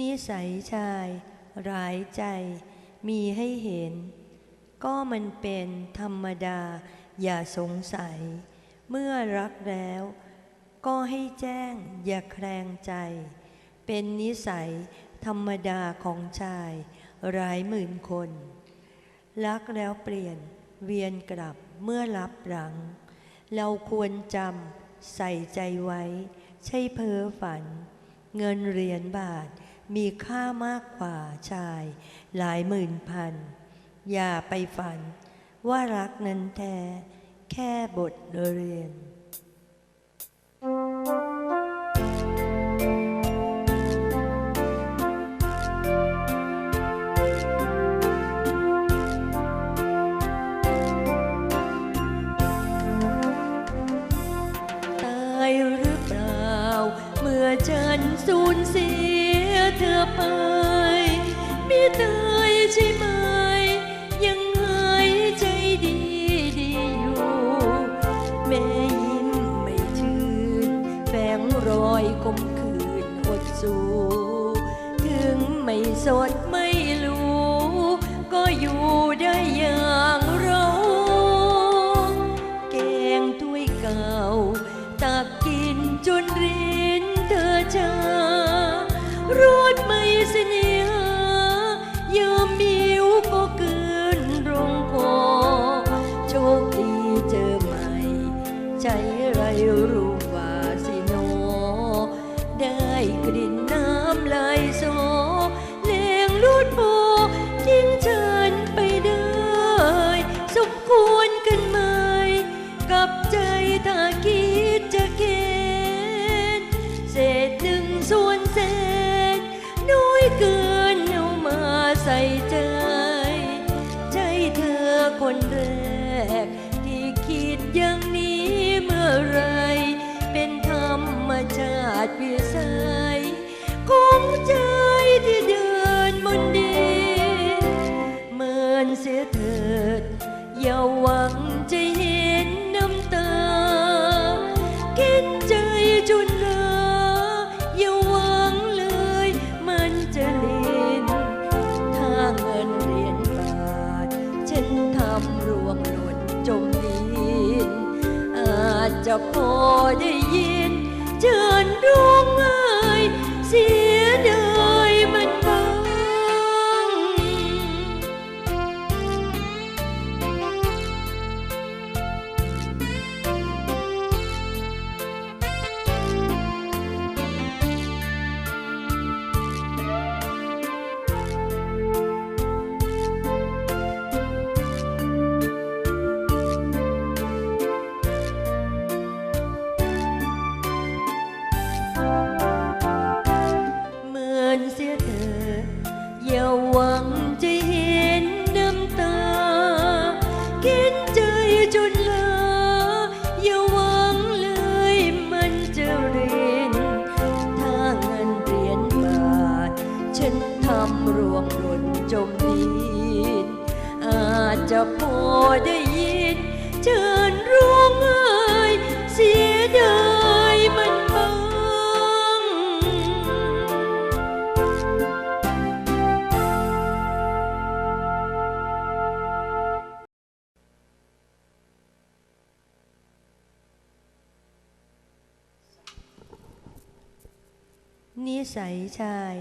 นิสัยชายร้ายใจมีให้เห็น ก็มันเป็นธรรมดาอย่าสงสัย เมื่อรักแล้ว ก็ให้แจ้งอย่าแคลงใจ เป็นนิสัยธรรมดาของชายหลายหมื่นคน รักแล้วเปลี่ยนเวียนกลับเมื่อรับหลัง เราควรจำใส่ใจไว้ ใช่เพ้อฝัน เงินเหรียญบาท มีค่ามากกว่าชาย หลายหมื่นพัน อย่าไปฝัน ว่ารักนั้นแท้ แค่บทเรียนตายหรือเปล่าเมื่อฉันสูญเสีย เธอไปมีตายใช่ไหม ยังหายใจดีดีอยู่ แม่ยิ้มไม่ชื่นแฝงรอยคมคืนอดสู้ ถึงไม่สดไม่ อใหม่ใจ ชาติเพียสายของใจที่เดินบนดินเมินเสียเถิด อย่าหวังจะเห็นน้ำตากินใจจนเหลออย่าหวังเลย มันจะลินถ้าเงินเหรียญบาทฉันทำรวงหล่นจมดินอาจจะพอได้ยิน เชิญ ฉันทำรวงหล่นจมดิน อาจจะพอได้ยินเชิญร้องไห้เสียดายมันบ้างนิสัยชาย